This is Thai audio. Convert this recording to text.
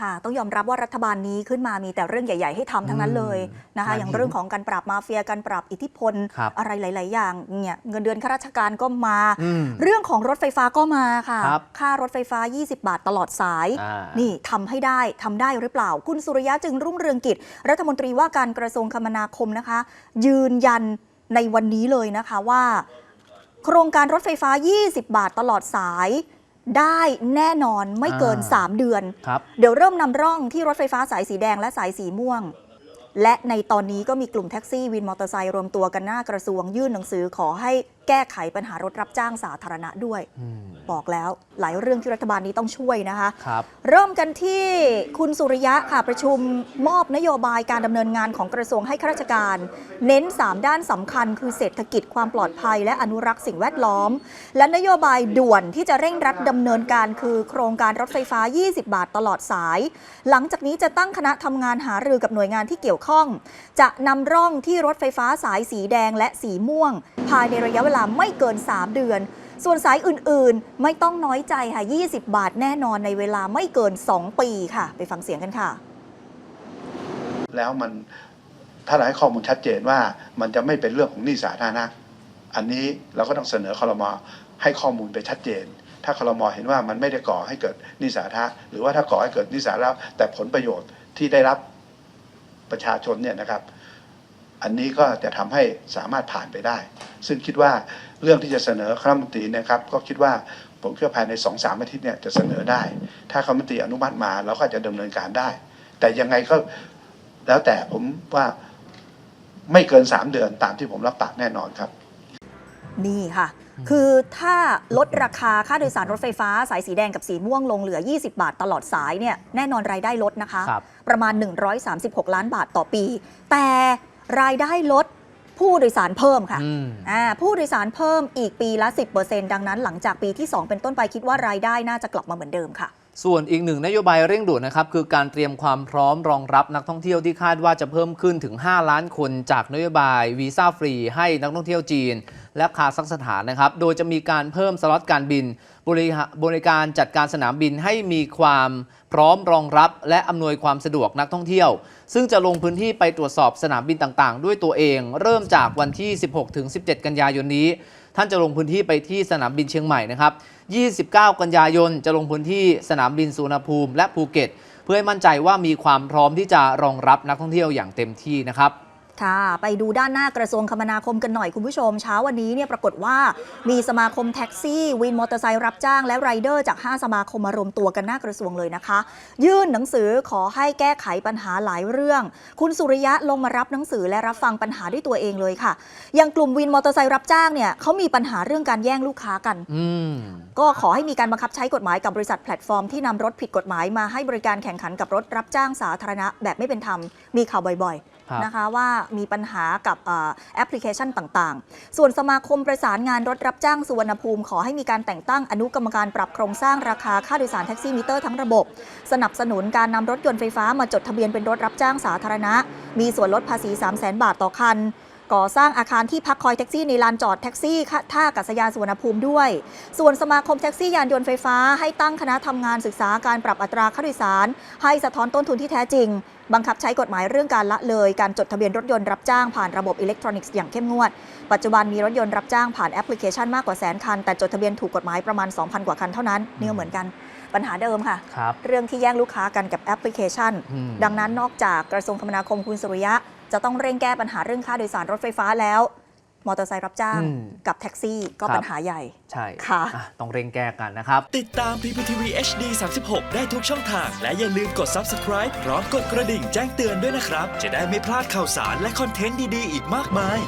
ค่ะ ต้องยอมรับว่ารัฐบาลนี้ขึ้นมามีแต่เรื่องใหญ่ ๆ ให้ทำทั้งนั้นเลยนะคะอืมอย่างเรื่องของการปราบมาเฟียการปราบอิทธิพลครับอะไรหลาย ๆ อย่างเนี่ยเงินเดือนข้าราชการก็มาอืมเรื่องของรถไฟฟ้าก็มาค่ะครับค่ารถไฟฟ้า 20 บาทตลอดสายอ่านี่ทำให้ได้ทำได้หรือเปล่า คุณสุริยะจึงรุ่งเรืองกิจ รัฐมนตรีว่าการกระทรวงคมนาคมนะคะ ยืนยันในวันนี้เลยนะคะว่า โครงการรถไฟฟ้า 20 บาทตลอดสาย ได้แน่นอนไม่เกินอ่า3เดือน ครับ เดี๋ยวเริ่มนำร่องที่รถไฟฟ้าสายสีแดงและสายสีม่วง และในตอนนี้ก็มีกลุ่มแท็กซี่วินมอเตอร์ไซค์รวมตัวกันหน้ากระทรวงยื่นหนังสือขอให้ แก้ไขปัญหารถรับจ้างสาธารณะด้วยอืมบอกแล้วหลายเรื่องที่รัฐบาลนี้ต้องช่วยนะคะครับเริ่มกันที่คุณสุริยะค่ะประชุมมอบนโยบายการดำเนินงานของกระทรวงให้ข้าราชการ เน้น 3 ด้านสำคัญ คือเศรษฐกิจความปลอดภัย และอนุรักษ์สิ่งแวดล้อม และนโยบายด่วนที่จะเร่งรัดดำเนินการคือโครงการรถไฟฟ้า 20 บาทตลอดสาย หลังจากนี้จะตั้งคณะทำงานหารือกับหน่วยงานที่เกี่ยวข้อง จะนำร่องที่รถไฟฟ้าสายสีแดงและสีม่วง ภายในระยะเวลาไม่เกิน 3 เดือน ส่วนสายอื่นๆ ไม่ต้องน้อยใจค่ะ 20 บาทแน่นอนในเวลาไม่เกิน 2 ปีค่ะ ไปฟังเสียงกันค่ะ แล้วมันถ้าเราให้ข้อมูลชัดเจนว่ามันจะไม่เป็นเรื่องของหนี้สาธารณะ อันนี้เราก็ต้องเสนอคอรมอให้ข้อมูลไปชัดเจน ถ้าคอรมอเห็นว่ามันไม่ได้ก่อให้เกิดหนี้สาธารณะหรือว่าถ้าก่อให้เกิดหนี้สาธารณะแต่ผลประโยชน์ที่ได้รับประชาชนเนี่ยนะครับ อันนี้ก็จะทำให้สามารถผ่านไปได้ ซึ่งคิดว่าเรื่องที่จะเสนอคณะรัฐมนตรีเนะครับ ก็คิดว่าผมคิดว่าภายในสองสามอาทิตย์เนี่ยจะเสนอได้ ถ้าคณะรัฐมนตรีอนุมัติมาเราก็จะดำเนินการได้ แต่ยังไงก็แล้วแต่ผมว่าไม่เกินสามเดือนตามที่ผมรับปากแน่นอนครับ นี่ค่ะ คือถ้าลดราคาค่าโดยสารรถไฟฟ้า สายสีแดงกับสีม่วงลงเหลือ 20 บาทตลอดสายเนี่ยแน่นอนรายได้ลดนะคะครับประมาณ 136 ล้านบาทต่อปี แต่ รายได้ลดผู้โดยสารเพิ่มค่ะอืมอ่าผู้โดยสารเพิ่มอีกปีละ 10%ดังนั้นหลังจากปีที่ 2 เป็นต้นไปคิดว่ารายได้น่าจะกลับมาเหมือนเดิมค่ะ ส่วนอีกหนึ่งนโยบายเร่งด่วนนะครับคือการเตรียมความพร้อมรองรับนักท่องเที่ยวที่คาดว่าจะเพิ่มขึ้นถึง 5 ล้านคนจากนโยบายวีซ่าฟรีให้นักท่องเที่ยวจีน และคาซัคสถานนะครับ โดยจะมีการเพิ่มสล็อตการบิน บริบริการจัดการสนามบินให้มีความพร้อมรองรับ และอำนวยความสะดวกนักท่องเที่ยว ซึ่งจะลงพื้นที่ไปตรวจสอบสนามบินต่างๆ ด้วยตัวเอง เริ่มจากวันที่ 16-17 กันยายนนี้ ท่านจะลงพื้นที่ไปที่สนามบินเชียงใหม่นะครับ 29 กันยายนจะลงพื้นที่สนามบินสุวรรณภูมิและภูเก็ต เพื่อให้มั่นใจว่ามีความพร้อมที่จะรองรับนักท่องเที่ยวอย่างเต็มที่นะครับ ค่ะไปดูด้านหน้ากระทรวงคมนาคมกันหน่อยคุณผู้ชม เช้าวันนี้เนี่ยปรากฏว่ามีสมาคมแท็กซี่ วินมอเตอร์ไซค์รับจ้าง และไรเดอร์จาก 5 สมาคมมารวมตัวกันหน้ากระทรวงเลยนะคะ ยื่นหนังสือขอให้แก้ไขปัญหาหลายเรื่อง คุณสุริยะลงมารับหนังสือและรับฟังปัญหาด้วยตัวเองเลยค่ะ อย่างกลุ่มวินมอเตอร์ไซค์รับจ้างเนี่ยเขามีปัญหาเรื่องการแย่งลูกค้ากันอืมก็ขอให้มีการบังคับใช้กฎหมายกับบริษัทแพลตฟอร์มที่นำรถผิดกฎหมายมาให้บริการแข่งขันกับรถรับจ้างสาธารณะแบบไม่เป็นธรรมมีข่าวบ่อยครับๆ นะคะว่ามีปัญหากับแอปพลิเคชันต่างๆ ส่วนสมาคมประสานงานรถรับจ้างสุวรรณภูมิ ขอให้มีการแต่งตั้งอนุกรรมการปรับโครงสร้างราคาค่าโดยสารแท็กซี่มิเตอร์ทั้งระบบ สนับสนุนการนำรถยนต์ไฟฟ้ามาจดทะเบียนเป็นรถรับจ้างสาธารณะ มีส่วนลดภาษี 3 0 0 0 0 0 บาทต่อคัน ก่อสร้างอาคารที่พักคอยแท็กซี่ในลานจอดแท็กซี่ท่าอากาศยานสุวรรณภูมิด้วย ส่วนสมาคมแท็กซี่ยานยนต์ไฟฟ้าให้ตั้งคณะทำงานศึกษาการปรับอัตราค่าโดยสาร ให้สะท้อนต้นทุนที่แท้จริง บังคับใช้กฎหมายเรื่องการละเลย การจดทะเบียนรถยนต์รับจ้างผ่านระบบอิเล็กทรอนิกส์อย่างเข้มงวด ปัจจุบันมีรถยนต์รับจ้างผ่านแอปพลิเคชันมากกว่าแสนคัน แต่จดทะเบียนถูกกฎหมายประมาณ 2,000 กว่าคันเท่านั้นนี่ก็เหมือนกันปัญหาเดิมค่ะครับเรื่องที่แย่งลูกค้ากันกับแอปพลิเคชันอืมดังนั้นนอกจากกระทรวงคมนาคมคุณสุริยะ จะต้องเร่งแก้ปัญหาเรื่องค่าโดยสารรถไฟฟ้าแล้ว มอเตอร์ไซค์รับจ้างอืมกับแท็กซี่ก็ครับปัญหาใหญ่ ใช่ค่ะอ่ต้องเร่งแก้กันนะครับ ติดตาม PPTV HD 36 ได้ทุกช่องทาง และอย่าลืมกด Subscribe พร้อมกดกระดิ่งแจ้งเตือนด้วยนะครับ จะได้ไม่พลาดข่าวสารและคอนเทนต์ดี ๆ อีกมากมาย